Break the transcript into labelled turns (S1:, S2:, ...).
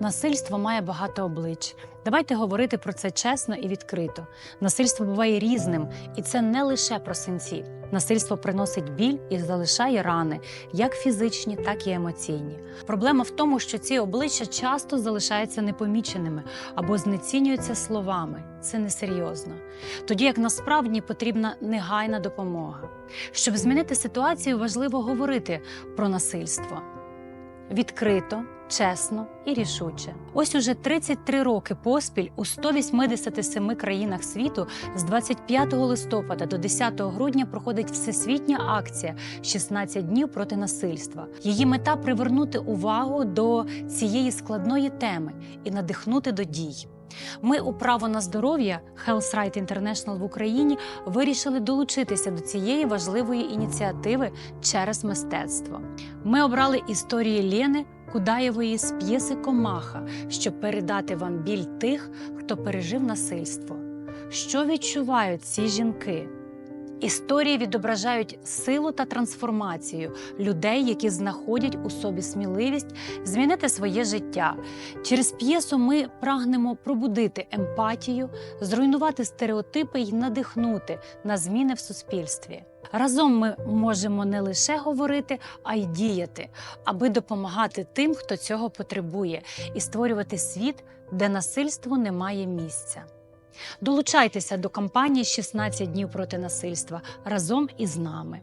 S1: Насильство має багато облич. Давайте говорити про це чесно і відкрито. Насильство буває різним, і це не лише про синці. Насильство приносить біль і залишає рани, як фізичні, так і емоційні. Проблема в тому, що ці обличчя часто залишаються непоміченими або знецінюються словами. Це несерйозно. Тоді як насправді потрібна негайна допомога. Щоб змінити ситуацію, важливо говорити про насильство відкрито, чесно і рішуче. Ось уже 33 роки поспіль у 187 країнах світу з 25 листопада до 10 грудня проходить всесвітня акція «16 днів проти насильства. Її мета привернути увагу до цієї складної теми і надихнути до дій. Ми у право на здоров'я Health Right International в Україні вирішили долучитися до цієї важливої ініціативи через мистецтво. Ми обрали історії Лєни Кудаєвої з п'єси Комаха, щоб передати вам біль тих, хто пережив насильство. Що відчувають ці жінки? Історії відображають силу та трансформацію людей, які знаходять у собі сміливість змінити своє життя. Через п'єсу ми прагнемо пробудити емпатію, зруйнувати стереотипи і надихнути на зміни в суспільстві. Разом ми можемо не лише говорити, а й діяти, аби допомагати тим, хто цього потребує, і створювати світ, де насильству немає місця. Долучайтеся до кампанії «16 днів проти насильства разом із нами.